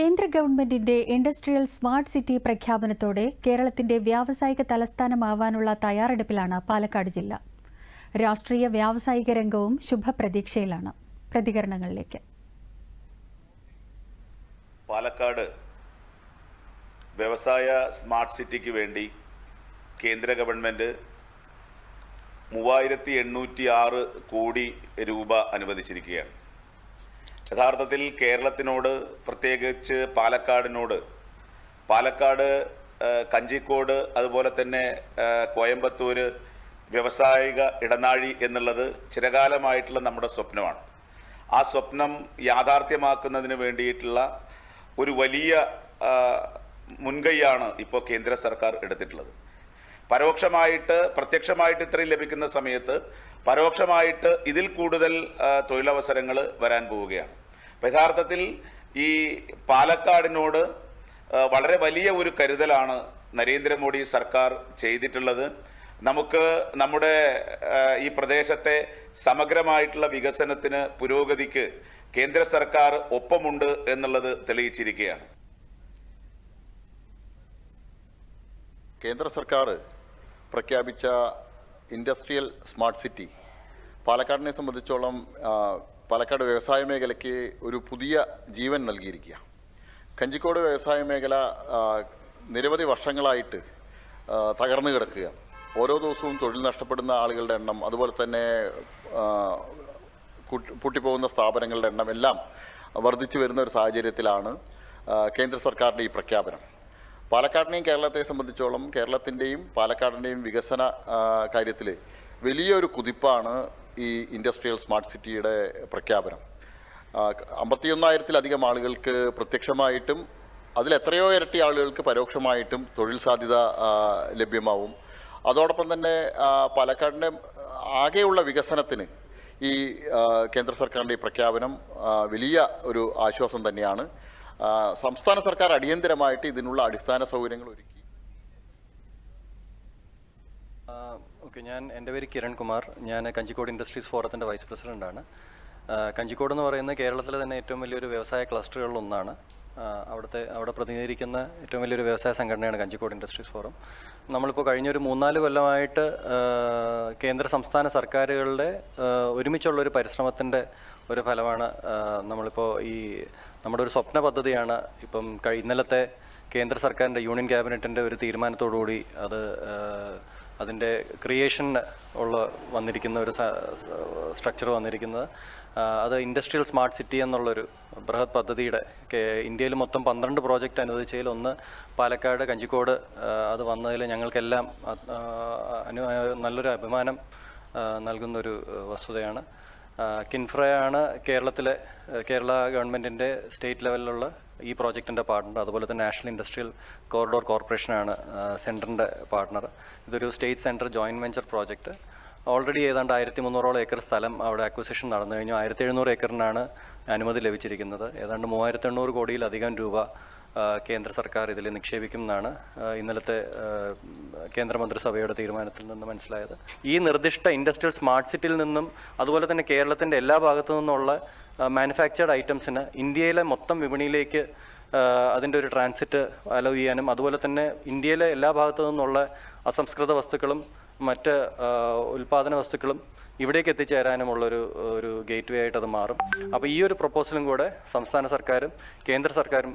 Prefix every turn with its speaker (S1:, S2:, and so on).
S1: കേന്ദ്ര ഗവൺമെന്റിന്റെ industrial smart city പ്രഖ്യാപനത്തോടെ കേരളത്തിന്റെ വ്യാവസായിക തലസ്ഥാനമാവാനുള്ള തയ്യാറെടുപ്പിലാണ് പാലക്കാട് ജില്ല. രാഷ്ട്രീയ വ്യാവസായിക രംഗവും ശുഭപ്രതീക്ഷയിലാണ്. പ്രതികരണങ്ങളിലേക്ക്.
S2: പാലക്കാട് വ്യവസായ സ്മാർട്ട് സിറ്റിക്ക് വേണ്ടി കേന്ദ്ര ഗവൺമെന്റ് മൂവായിരത്തി എണ്ണൂറ്റി ആറ് കോടി രൂപ അനുവദിച്ചിരിക്കുകയാണ്. യഥാർത്ഥത്തിൽ കേരളത്തിനോട് പ്രത്യേകിച്ച് പാലക്കാടിനോട് പാലക്കാട് കഞ്ചിക്കോട് അതുപോലെ തന്നെ കോയമ്പത്തൂർ വ്യവസായിക ഇടനാഴി എന്നുള്ളത് ചിരകാലമായിട്ടുള്ള നമ്മുടെ സ്വപ്നമാണ്. ആ സ്വപ്നം യാഥാർത്ഥ്യമാക്കുന്നതിന് വേണ്ടിയിട്ടുള്ള ഒരു വലിയ മുൻകൈയാണ് ഇപ്പോൾ കേന്ദ്ര സർക്കാർ എടുത്തിട്ടുള്ളത്. പരോക്ഷമായിട്ട് പ്രത്യക്ഷമായിട്ട് ഇത്രയും ലഭിക്കുന്ന സമയത്ത് പരോക്ഷമായിട്ട് ഇതിൽ കൂടുതൽ തൊഴിലവസരങ്ങൾ വരാൻ പോവുകയാണ്. യഥാർത്ഥത്തിൽ ഈ പാലക്കാടിനോട് വളരെ വലിയ ഒരു കരുതലാണ് നരേന്ദ്രമോദി സർക്കാർ ചെയ്തിട്ടുള്ളത്. നമുക്ക് നമ്മുടെ ഈ പ്രദേശത്തെ സമഗ്രമായിട്ടുള്ള വികസനത്തിന് പുരോഗതിക്ക് കേന്ദ്ര സർക്കാർ ഒപ്പമുണ്ട് എന്നുള്ളത് തെളിയിച്ചിരിക്കുകയാണ്.
S3: കേന്ദ്ര സർക്കാർ പ്രഖ്യാപിച്ച ഇൻഡസ്ട്രിയൽ സ്മാർട്ട് സിറ്റി പാലക്കാടിനെ സംബന്ധിച്ചോളം പാലക്കാട് വ്യവസായ മേഖലയ്ക്ക് ഒരു പുതിയ ജീവൻ നൽകിയിരിക്കുക. കഞ്ചിക്കോട് വ്യവസായ മേഖല നിരവധി വർഷങ്ങളായിട്ട് തകർന്നു കിടക്കുകയാണ് ഓരോ ദിവസവും തൊഴിൽ നഷ്ടപ്പെടുന്ന ആളുകളുടെ എണ്ണം അതുപോലെ തന്നെ പൂട്ടിപ്പോകുന്ന സ്ഥാപനങ്ങളുടെ എണ്ണം എല്ലാം വർദ്ധിച്ചു വരുന്ന ഒരു സാഹചര്യത്തിലാണ് കേന്ദ്ര സർക്കാരിന്റെ ഈ പ്രഖ്യാപനം. പാലക്കാടിനെയും കേരളത്തെ സംബന്ധിച്ചോളം കേരളത്തിന്റെയും പാലക്കാടിന്റെയും വികസന കാര്യത്തിൽ വലിയൊരു കുതിപ്പാണ് ഈ ഇൻഡസ്ട്രിയൽ സ്മാർട്ട് സിറ്റിയുടെ പ്രഖ്യാപനം. അമ്പത്തിയൊന്നായിരത്തിലധികം ആളുകൾക്ക് പ്രത്യക്ഷമായിട്ടും അതിൽ എത്രയോ ഇരട്ടി ആളുകൾക്ക് പരോക്ഷമായിട്ടും തൊഴിൽ സാധ്യത ലഭ്യമാവും. അതോടൊപ്പം തന്നെ പാലക്കാടിന്റെ ആകെയുള്ള വികസനത്തിന് ഈ കേന്ദ്ര സർക്കാരിന്റെ ഈ പ്രഖ്യാപനം വലിയ ഒരു ആശ്വാസം തന്നെയാണ്. സംസ്ഥാന സർക്കാർ അടിയന്തരമായിട്ട് ഇതിനുള്ള അടിസ്ഥാന സൗകര്യങ്ങൾ ഒരുക്കി.
S4: ഓക്കെ ഞാൻ എന്റെ പേര് കിരൺകുമാർ. ഞാൻ കഞ്ചിക്കോട് ഇൻഡസ്ട്രീസ് ഫോറത്തിന്റെ വൈസ് പ്രസിഡന്റാണ് കഞ്ചിക്കോട് എന്ന് പറയുന്നത് കേരളത്തിലെ തന്നെ ഏറ്റവും വലിയൊരു വ്യവസായ ക്ലസ്റ്ററുകളിലൊന്നാണ്. അവിടുത്തെ അവിടെ പ്രതിനിധീകരിക്കുന്ന ഏറ്റവും വലിയൊരു വ്യവസായ സംഘടനയാണ് കഞ്ചിക്കോട് ഇൻഡസ്ട്രീസ് ഫോറം. നമ്മളിപ്പോൾ കഴിഞ്ഞൊരു മൂന്നാൽ കൊല്ലമായിട്ട് കേന്ദ്ര സംസ്ഥാന സർക്കാരുകളുടെ ഒരുമിച്ചുള്ള ഒരു പരിശ്രമത്തിന്റെ ഒരു ഫലമാണ് നമ്മളിപ്പോൾ ഈ നമ്മുടെ ഒരു സ്വപ്ന പദ്ധതിയാണ്. ഇപ്പം ഇന്നലത്തെ കേന്ദ്ര സർക്കാരിന്റെ യൂണിയൻ ക്യാബിനറ്റിന്റെ ഒരു തീരുമാനത്തോടുകൂടി അത് അതിന്റെ ക്രിയേഷൻ ഉള്ള വന്നിരിക്കുന്ന ഒരു സ്ട്രക്ചർ വന്നിരിക്കുന്നത്. അത് ഇൻഡസ്ട്രിയൽ സ്മാർട്ട് സിറ്റി എന്നുള്ളൊരു ബൃഹത് പദ്ധതിയുടെ ഇന്ത്യയിൽ മൊത്തം പന്ത്രണ്ട് പ്രോജക്റ്റ് അനുവദിച്ചതിൽ ഒന്ന് പാലക്കാട് കഞ്ചിക്കോട് അത് വന്നതിൽ ഞങ്ങൾക്കെല്ലാം നല്ലൊരു അഭിമാനം നൽകുന്നൊരു വസ്തുതയാണ്. കിൻഫ്രയാണ് കേരളത്തിലെ കേരള ഗവൺമെന്റിന്റെ സ്റ്റേറ്റ് ലെവലിലുള്ള ഈ പ്രോജക്റ്റിന്റെ പാർട്ണർ അതുപോലെ തന്നെ നാഷണൽ ഇൻഡസ്ട്രിയൽ കോറിഡോർ കോർപ്പറേഷനാണ് സെന്ററിന്റെ പാർട്ണർ ഇതൊരു state centre joint venture project already ഏതാണ്ട് ആയിരത്തി മുന്നൂറോളം ഏക്കർ സ്ഥലം അവിടെ അക്വിസിഷൻ നടന്നു കഴിഞ്ഞു. ആയിരത്തി എഴുന്നൂറ് ഏക്കറിനാണ് അനുമതി ലഭിച്ചിരിക്കുന്നത്. ഏതാണ്ട് മൂവായിരത്തി എണ്ണൂറ് കോടിയിലധികം രൂപ കേന്ദ്ര സർക്കാർ ഇതിൽ നിക്ഷേപിക്കുമെന്നാണ് ഇന്നലത്തെ കേന്ദ്രമന്ത്രിസഭയുടെ തീരുമാനത്തിൽ നിന്ന് മനസ്സിലായത്. ഈ നിർദ്ദിഷ്ട ഇൻഡസ്ട്രിയൽ സ്മാർട്ട് സിറ്റിയിൽ നിന്നും അതുപോലെ തന്നെ കേരളത്തിന്റെ എല്ലാ ഭാഗത്തു നിന്നുള്ള മാനുഫാക്ചേർഡ് ഐറ്റംസിന് ഇന്ത്യയിലെ മൊത്തം വിപണിയിലേക്ക് അതിന്റെ ഒരു ട്രാൻസിറ്റ് അലോ ചെയ്യാനും അതുപോലെ തന്നെ ഇന്ത്യയിലെ എല്ലാ ഭാഗത്തു നിന്നുള്ള അസംസ്കൃത വസ്തുക്കളും മറ്റ് ഉൽപാദന വസ്തുക്കളും ഇവിടേക്ക് എത്തിച്ചേരാനുമുള്ളൊരു ഒരു ഗേറ്റ് വേ ആയിട്ട് അത് മാറും. അപ്പോൾ ഈ ഒരു പ്രപ്പോസലും കൂടെ സംസ്ഥാന സർക്കാരും കേന്ദ്ര സർക്കാരും